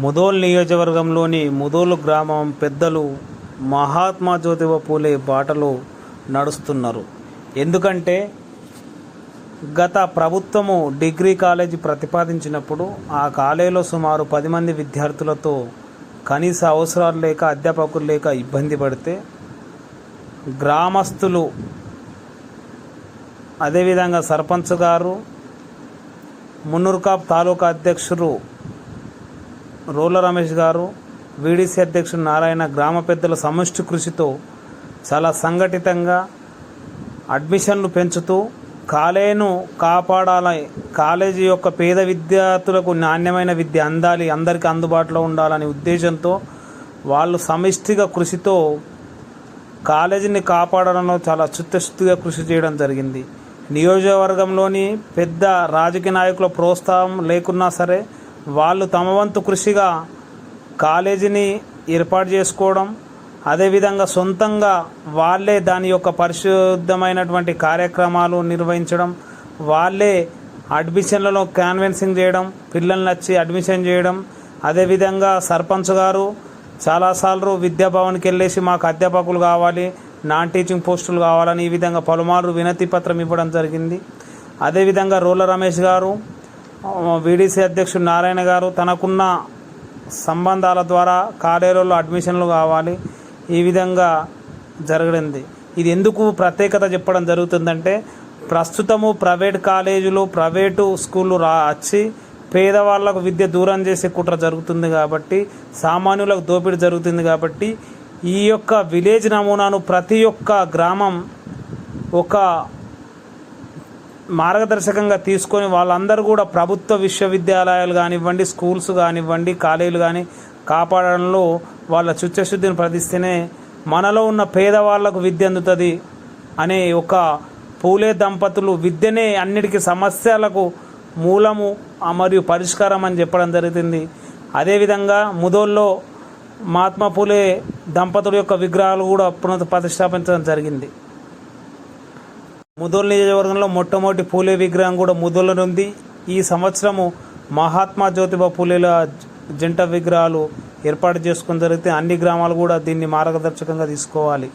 ముదోల్ నియోజకవర్గంలోని ముదోలు గ్రామం పెద్దలు మహాత్మా జ్యోతిబా పూలే బాటలో నడుస్తున్నారు. ఎందుకంటే గత ప్రభుత్వము డిగ్రీ కాలేజీ ప్రతిపాదించినప్పుడు ఆ కాలేజీలో సుమారు పది మంది విద్యార్థులతో కనీస అవసరాలు లేక అధ్యాపకులు లేక ఇబ్బంది పడితే గ్రామస్తులు అదేవిధంగా సర్పంచ్ గారు మున్నూర్కాప్ తాలూకా అధ్యక్షుడు రోల రమేష్ గారు వీడీసీ అధ్యక్షుడు నారాయణ గ్రామ పెద్దల సమష్టి కృషితో చాలా సంఘటితంగా అడ్మిషన్లు పెంచుతూ కాలేజీను కాపాడాలని కాలేజీ యొక్క పేద విద్యార్థులకు నాణ్యమైన విద్య అందాలి అందరికీ అందుబాటులో ఉండాలనే ఉద్దేశంతో వాళ్ళు సమిష్టిగా కృషితో కాలేజీని కాపాడడంలో చాలా చిత్తశుద్ధిగా కృషి చేయడం జరిగింది. నియోజకవర్గంలోని పెద్ద రాజకీయ నాయకుల ప్రోత్సాహం లేకున్నా సరే వాళ్ళు తమ వంతు కృషిగా కాలేజీని ఏర్పాటు చేసుకోవడం అదేవిధంగా సొంతంగా వాళ్ళే దాని యొక్క పరిశుద్ధమైనటువంటి కార్యక్రమాలు నిర్వహించడం వాళ్ళే అడ్మిషన్లలో కాన్వెన్సింగ్ చేయడం పిల్లల్ని వచ్చి అడ్మిషన్ చేయడం అదేవిధంగా సర్పంచ్ గారు చాలాసార్లు విద్యాభవన్కి వెళ్ళేసి మాకు అధ్యాపకులు కావాలి నాన్ టీచింగ్ పోస్టులు కావాలని ఈ విధంగా పలుమార్లు వినతి పత్రం ఇవ్వడం జరిగింది. అదేవిధంగా రోల రమేష్ గారు వీడీసీ అధ్యక్షుడు నారాయణ గారు తనకున్న సంబంధాల ద్వారా కాలేజీలలో అడ్మిషన్లు కావాలి. ఈ విధంగా జరగడింది. ఇది ఎందుకు ప్రత్యేకత చెప్పడం జరుగుతుందంటే ప్రస్తుతము ప్రైవేట్ కాలేజీలు ప్రైవేటు స్కూళ్ళు రా వచ్చి పేదవాళ్ళకు విద్య దూరం చేసే కుట్ర జరుగుతుంది కాబట్టి సామాన్యులకు దోపిడీ జరుగుతుంది కాబట్టి ఈ యొక్క విలేజ్ నమూనాను ప్రతి ఒక్క గ్రామం ఒక మార్గదర్శకంగా తీసుకొని వాళ్ళందరూ కూడా ప్రభుత్వ విశ్వవిద్యాలయాలు కానివ్వండి స్కూల్స్ కానివ్వండి కాలేజీలు కానీ కాపాడడంలో వాళ్ళ చిత్తశుద్ధిని ప్రతిస్తేనే మనలో ఉన్న పేదవాళ్ళకు విద్య అందుతుంది అనే ఒక పూలే దంపతులు విద్యనే అన్నిటికీ సమస్యలకు మూలము మరియు పరిష్కారం అని చెప్పడం జరుగుతుంది. అదేవిధంగా ముదోల్లో మహాత్మా పూలే దంపతుల యొక్క విగ్రహాలు కూడా పునః ప్రతిష్టాపించడం జరిగింది. ముదోల్ నియోజకవర్గంలో మొట్టమొదటి పూలే విగ్రహం కూడా ముదోల్లో ఉంది. ఈ సంవత్సరము మహాత్మా జ్యోతిబా పూలేల జంట విగ్రహాలు ఏర్పాటు చేసుకుని జరిగితే అన్ని గ్రామాలు కూడా దీన్ని మార్గదర్శకంగా తీసుకోవాలి.